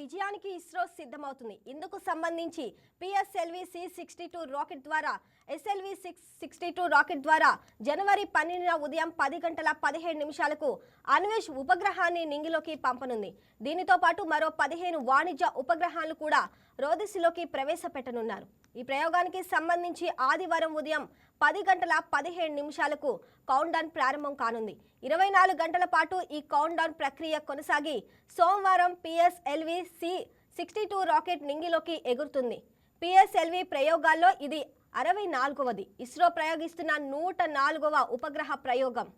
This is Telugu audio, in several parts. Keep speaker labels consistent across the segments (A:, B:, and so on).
A: విజయానికి ఇస్రో సిద్ధమవుతుంది. ఇందుకు సంబంధించి PSLV C sixty two rocket ద్వారా SLV six sixty two rocket ద్వారా జనవరి పన్నెండున ఉదయం పది గంటల పదిహేడు నిమిషాలకు అన్వేష్ ఉపగ్రహాన్ని నింగిలోకి పంపనుంది. దీనితో పాటు మరో పదిహేను వాణిజ్య ఉపగ్రహాలు కూడా రోదసిలోకి ప్రవేశపెట్టనున్నారు. ఈ ప్రయోగానికి సంబంధించి ఆదివారం ఉదయం పది గంటల పదిహేడు నిమిషాలకు కౌంట్డౌన్ ప్రారంభం కానుంది. ఇరవై నాలుగు గంటల పాటు ఈ కౌంట్డౌన్ ప్రక్రియ కొనసాగి సోమవారం PSLV C sixty two rocket నింగిలోకి ఎగురుతుంది. పిఎస్ఎల్వి ప్రయోగాల్లో ఇది అరవై నాలుగవది. ఇస్రో ప్రయోగిస్తున్న నూట నాలుగవ ఉపగ్రహ ప్రయోగం.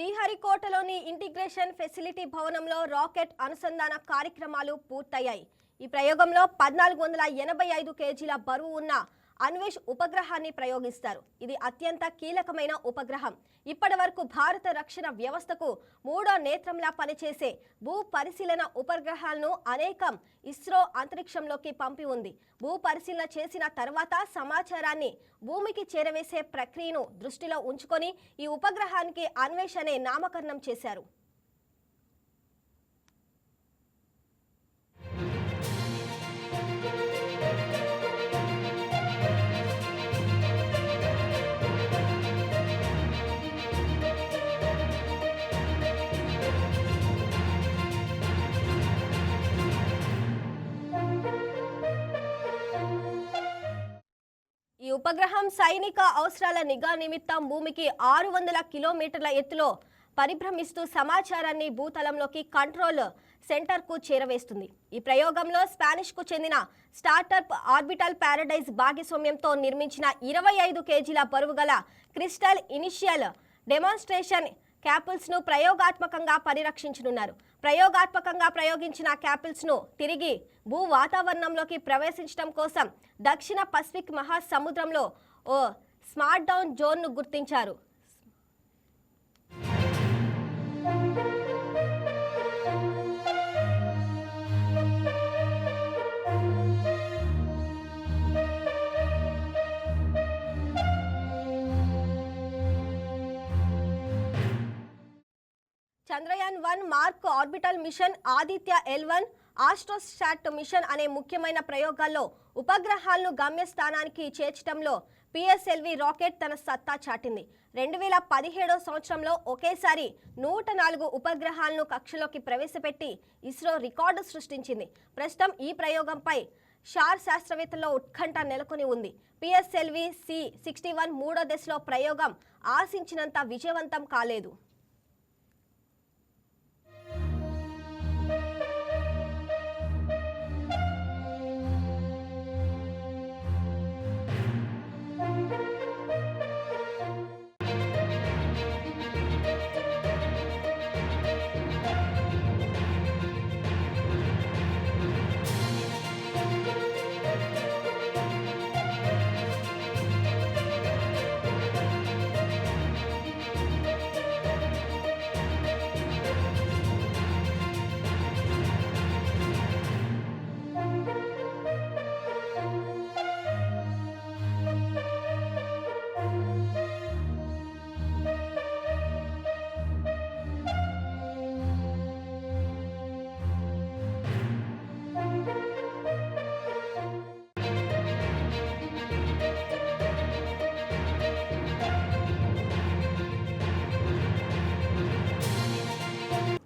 A: శ్రీహరికోటలోని ఇంటిగ్రేషన్ ఫెసిలిటీ భవనంలో రాకెట్ అనుసంధాన కార్యక్రమాలు పూర్తయ్యాయి. ఈ ప్రయోగంలో పద్నాలుగు వందల ఎనభై ఐదు కేజీల బరువు ఉన్న అన్వేష్ ఉపగ్రహాన్ని ప్రయోగిస్తారు. ఇది అత్యంత కీలకమైన ఉపగ్రహం. ఇప్పటి వరకు భారత రక్షణ వ్యవస్థకు మూడో నేత్రంలా పనిచేసే భూ పరిశీలన ఉపగ్రహాలను అనేకం ఇస్రో అంతరిక్షంలోకి పంపి ఉంది. భూ పరిశీలన చేసిన తర్వాత సమాచారాన్ని భూమికి చేరవేసే ప్రక్రియను దృష్టిలో ఉంచుకొని ఈ ఉపగ్రహానికి అన్వేష్ అనే నామకరణం చేశారు. ఈ ఉపగ్రహం సైనిక అవసరాల నిఘా నిమిత్తం భూమికి ఆరు వందల కిలోమీటర్ల ఎత్తులో పరిభ్రమిస్తూ సమాచారాన్ని భూతలంలోకి కంట్రోల్ సెంటర్కు చేరవేస్తుంది. ఈ ప్రయోగంలో స్పానిష్కు చెందిన స్టార్టప్ ఆర్బిటల్ ప్యారడైజ్ భాగస్వామ్యంతో నిర్మించిన ఇరవై ఐదు కేజీల బరువు గల క్రిస్టల్ ఇనిషియల్ డెమాన్స్ట్రేషన్ క్యాపిల్స్ను ప్రయోగాత్మకంగా పరిరక్షించనున్నారు. ప్రయోగాత్మకంగా ప్రయోగించిన క్యాపిల్స్ను తిరిగి భూ వాతావరణంలోకి ప్రవేశించడం కోసం దక్షిణ పసిఫిక్ మహాసముద్రంలో ఓ స్మార్ట్ డౌన్ జోన్ను గుర్తించారు. Chandrayaan one Mars orbital mission Aditya L one Astrosat mission అనే ముఖ్యమైన ప్రయోగాల్లో ఉపగ్రహాలను గమ్యస్థానానికి చేర్చడంలో పిఎస్ఎల్వి రాకెట్ తన సత్తా చాటింది. రెండు వేల పదిహేడో సంవత్సరంలో ఒకేసారి నూట నాలుగు ఉపగ్రహాలను కక్షలోకి ప్రవేశపెట్టి ఇస్రో రికార్డు సృష్టించింది. ప్రస్తుతం ఈ ప్రయోగంపై షార్ శాస్త్రవేత్తల్లో ఉత్కంఠ నెలకొని ఉంది. పిఎస్ఎల్వి సి సిక్స్టీ వన్ మూడో దశలో ప్రయోగం ఆశించినంత విజయవంతం కాలేదు.